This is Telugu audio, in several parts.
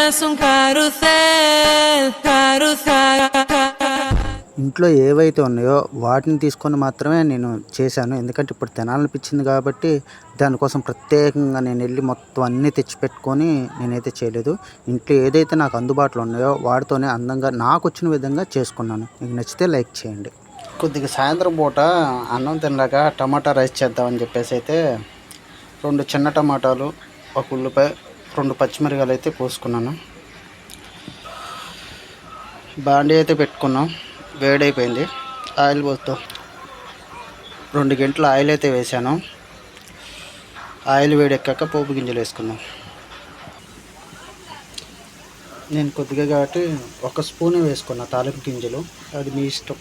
es un carrusel, carrusel. ఇంట్లో ఏవైతే ఉన్నాయో వాటిని తీసుకొని మాత్రమే నేను చేశాను. ఎందుకంటే ఇప్పుడు తినాలనిపించింది కాబట్టి దానికోసం ప్రత్యేకంగా నేను వెళ్ళి మొత్తం అన్నీ తెచ్చిపెట్టుకొని నేనైతే చేయలేదు. ఇంట్లో ఏదైతే నాకు అందుబాటులో ఉన్నాయో వాటితోనే అందంగా నాకు వచ్చిన విధంగా చేసుకున్నాను. మీకు నచ్చితే లైక్ చేయండి. కొద్దిగా సాయంత్రం పూట అన్నం తినలేక టమాటా రైస్ చేద్దామని చెప్పేసి అయితే రెండు చిన్న టమాటాలు ఒక ఉల్లిపాయ రెండు పచ్చిమిరకాయలు అయితే కోసుకున్నాను. బాండీ అయితే పెట్టుకున్నాం. వేడైపోయింది. ఆయిల్ పోస్తాం. రెండు గంటల ఆయిల్ అయితే వేసాను. ఆయిల్ వేడెక్కాక పోపు గింజలు వేసుకున్నాం. నేను కొద్దిగా కాబట్టి ఒక స్పూన్ వేసుకున్నా తాలింపు గింజలు. అది మీ ఇష్టం.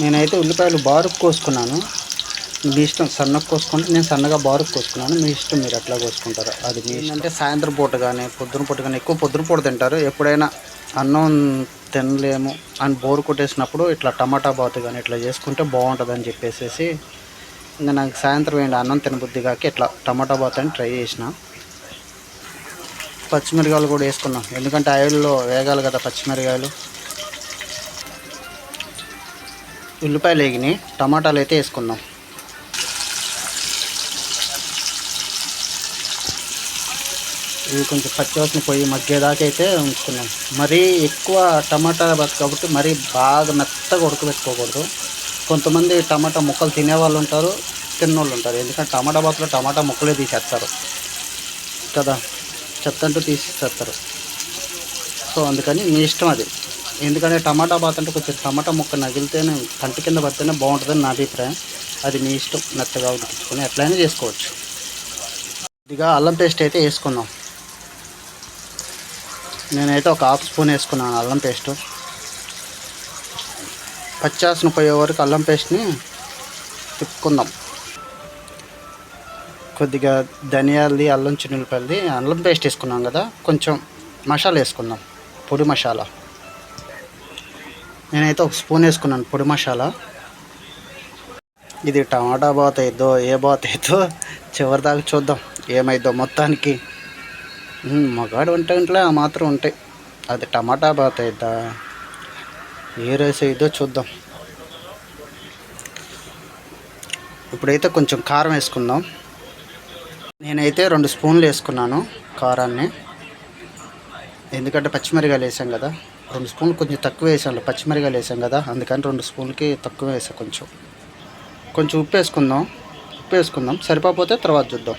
నేనైతే ఉల్లిపాయలు బారుకు కోసుకున్నాను మీ ఇష్టం సన్నగా కోసుకుంటే నేను సన్నగా బారుకు కోసుకున్నాను. మీ ఇష్టం మీరు ఎట్లా కోసుకుంటారు అది మీ అంటే సాయంత్రం పూట కానీ పొద్దున పూట కానీ ఎక్కువ పొద్దున పూట తింటారు. ఎప్పుడైనా అన్నం తినలేము అని బోరు కొట్టేసినప్పుడు ఇట్లా టమాటా బాత్ కానీ ఇట్లా చేసుకుంటే బాగుంటుంది అని చెప్పేసి ఇంకా నాకు సాయంత్రం ఏంటి అన్నం తినబుద్ధి కాక ఇట్లా టమాటా బాత్ అని ట్రై చేసిన. పచ్చిమిరకాయలు కూడా వేసుకున్నాం. ఎందుకంటే ఆయిల్లో వేగాలి కదా పచ్చిమిరకాయలు. ఉల్లిపాయలు వేగినాయి. టమాటాలు అయితే వేసుకుందాం ఇవి కొంచెం పచ్చివాసన పొయ్యి మగ్గేదాకా అయితే ఉంచుకున్నాం. మరీ ఎక్కువ టమాటా కాబట్టి మరీ బాగా మెత్తగా ఉడకబెట్టుకోకూడదు. కొంతమంది టమాటా ముక్కలు తినేవాళ్ళు ఉంటారు తిన్నోళ్ళు ఉంటారు. ఎందుకంటే టమాటా బాత్లో టమాటా ముక్కలే తీసేస్తారు. కదా? చెత్త అంటూ తీసేస్తారు. సో అందుకని మీ ఇష్టం అది. ఎందుకంటే టమాటా బాత్ అంటే కొంచెం టమాటా ముక్క నగిలితేనే కంటి కింద పడితేనే బాగుంటుందని నా అభిప్రాయం. అది మీ ఇష్టం మెత్తగా ఉడికించుకొని ఎట్లయినా చేసుకోవచ్చు. ఇదిగా అల్లం పేస్ట్ అయితే వేసుకుందాం నేనైతే ఒక హాఫ్ స్పూన్ వేసుకున్నాను అల్లం పేస్ట్. పచ్చాసన పోయే వరకు అల్లం పేస్ట్ని తిప్పుకుందాం. కొద్దిగా ధనియాలది అల్లం చిన్నులపల్లిది అల్లం పేస్ట్ వేసుకున్నాం కదా కొంచెం మసాలా వేసుకుందాం పొడి మసాలా. నేనైతే ఒక స్పూన్ వేసుకున్నాను పొడి మసాలా. ఇది టమాటా బాత్ అయిద్దో ఏ బాత్ అయిద్దో చివరి దాకా చూద్దాం ఏమైద్దో మొత్తానికి. మగాడు వంట ఇంట్లో ఆ మాత్రం ఉంటాయి అది టమాటా బాత్ అయిద్దా? ఏ రైస్ అయిద్దో చూద్దాం. ఇప్పుడైతే కొంచెం కారం వేసుకుందాం. నేనైతే రెండు స్పూన్లు వేసుకున్నాను కారాన్ని. ఎందుకంటే పచ్చిమిరకాయలు వేసాం కదా. రెండు స్పూన్లు కొంచెం తక్కువ వేసాను పచ్చిమిరకాయలు వేసాం కదా. అందుకని రెండు స్పూన్లకి తక్కువ వేసా కొంచెం. కొంచెం ఉప్పు వేసుకుందాం. ఉప్పు వేసుకుందాం. సరిపోతే తర్వాత చూద్దాం.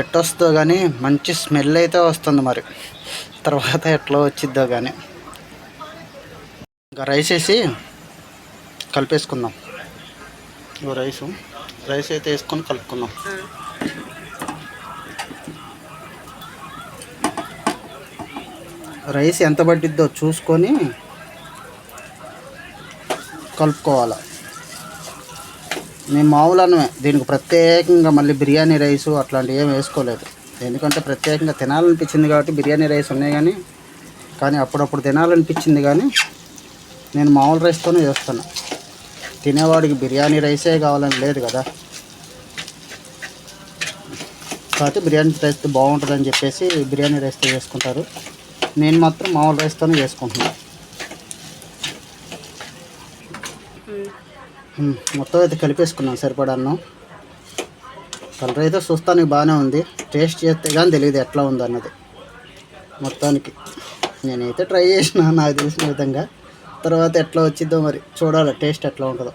ఎట్టొస్తుందో కానీ మంచి స్మెల్ అయితే వస్తుంది మరి. తర్వాత ఎట్లా వచ్చిద్దో కానీ ఇంకా రైస్ వేసి కలిపేసుకుందాం. ఇగో రైసు. రైస్ అయితే వేసుకొని కలుపుకుందాం. రైస్ ఎంత పట్టిద్దో చూసుకొని కలుపుకోవాలి. మేము మామూలు అన్నమే దీనికి ప్రత్యేకంగా మళ్ళీ బిర్యానీ రైసు అట్లాంటివి ఏం వేసుకోలేదు. ఎందుకంటే ప్రత్యేకంగా తినాలనిపించింది కాబట్టి బిర్యానీ రైస్ ఉన్నాయి కానీ కానీ అప్పుడప్పుడు తినాలనిపించింది కానీ నేను మామూలు రైస్తోనే చేస్తాను. తినేవాడికి బిర్యానీ రైసే కావాలని లేదు కదా. కాబట్టి బిర్యానీ రైస్ బాగుంటుందని చెప్పేసి బిర్యానీ రైస్తో చేసుకుంటారు. నేను మాత్రం మామూలు రైస్తోనే చేసుకుంటున్నాను. మొత్తం అయితే కలిపేసుకున్నాం సరిపడా అన్నం. కలర్ అయితే చూస్తానికి బాగానే ఉంది. టేస్ట్ చేస్తే కానీ తెలియదు ఎట్లా ఉంది అన్నది. మొత్తానికి నేనైతే ట్రై చేసిన నాకు తెలిసిన విధంగా. తర్వాత ఎట్లా వచ్చిద్దో మరి చూడాలి టేస్ట్ ఎట్లా ఉంటుందో.